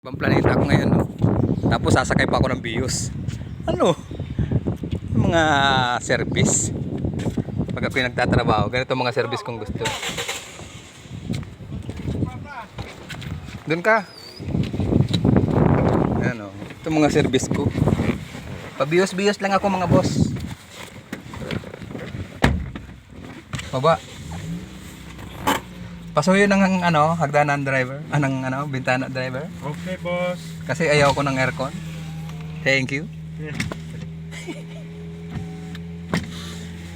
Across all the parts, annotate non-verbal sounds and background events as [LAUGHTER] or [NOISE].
Ibang planeta ako ngayon, no? Tapos sasakay pa ako ng bios. Ano? Mga service. Pag ako yung nagtatrabaho, ganito mga service kong gusto. Doon ka. Ayan o. Ito mga service ko. Pabios-bios lang ako mga boss. Baba. Pasuyo ng ano, hagdanan driver, anong ano, bintana driver. Okay, boss. Kasi ayaw ko ng aircon. Thank you. [LAUGHS]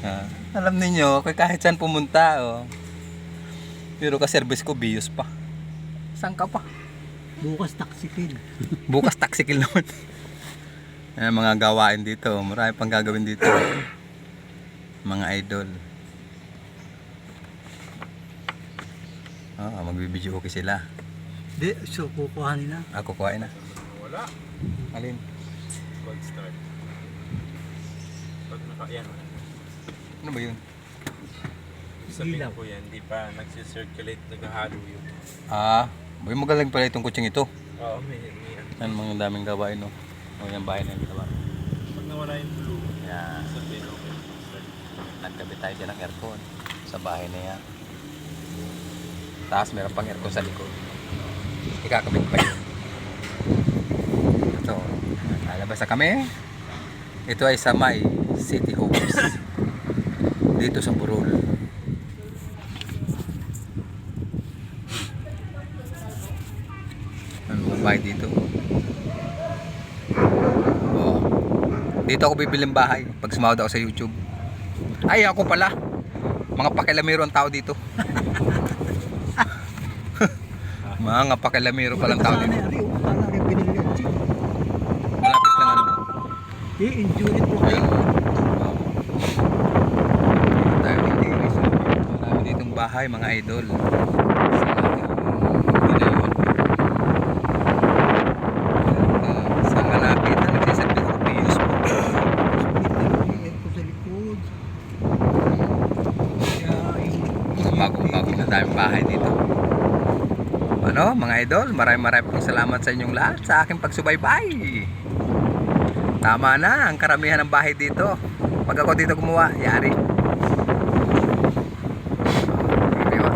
Ah, alam ninyo, kay kahit saan pumunta, oh. Pero ka-service ko, bios pa. Saan ka pa? Bukas taxi [LAUGHS] Bukas taxikil naman. Ayan, mga gawain dito. Marami pang gagawin dito. [COUGHS] Mga idol. Ah, magbibideo okay sila. Di, so kukuhanin na. Ako kuhain na. Wala. Alin? Gold start. Pag naka, yan. Ano ba yun? Sabihin ko yan, di pa nagsisirculate, naghahalo yun. Ah, may magaling pala itong kutsing ito. Oo, may, may ano. Yan mga daming gawain, no? O yung bahay na yung ginawa. Pag nawala yung blue, Yan. sabihin okay. Nagkabit tayo dyan ng aircon sa bahay na yan. Tapos meron pang aircon sa likod. Ikakabit pa yun. Ito. Lalabas na kami. Ito ay sa May City Homes. Dito sa Burol. Ano bahay dito? Oh. Dito ako bibiling bahay pag sumahod ako sa YouTube. Ay, ako pala. Mga pakilamero ang tao dito. [LAUGHS] mga pakilamero palang tao dito. Malapit lang ano. It po kayo. Tayo hindi guys. Marami ditong bahay mga idol. Bagong-bago na tayong bahay dito. Ano, mga idol, maraming maraming pong salamat sa inyong lahat sa aking pagsubaybay. Tama na, ang karamihan ng bahay dito. Pag ako dito gumawa, yari.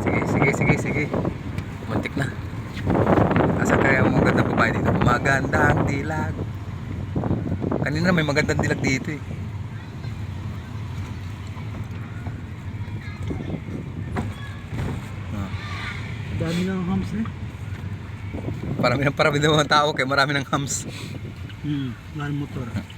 Sige, sige, sige, sige. Muntik na. Asa kaya ang magandang babae dito? Magandang dilag. Kanina may magandang dilag dito eh. Dami ng hams na. Parami ng parami ng mga tao kaya marami ng hams. Hmm, motor.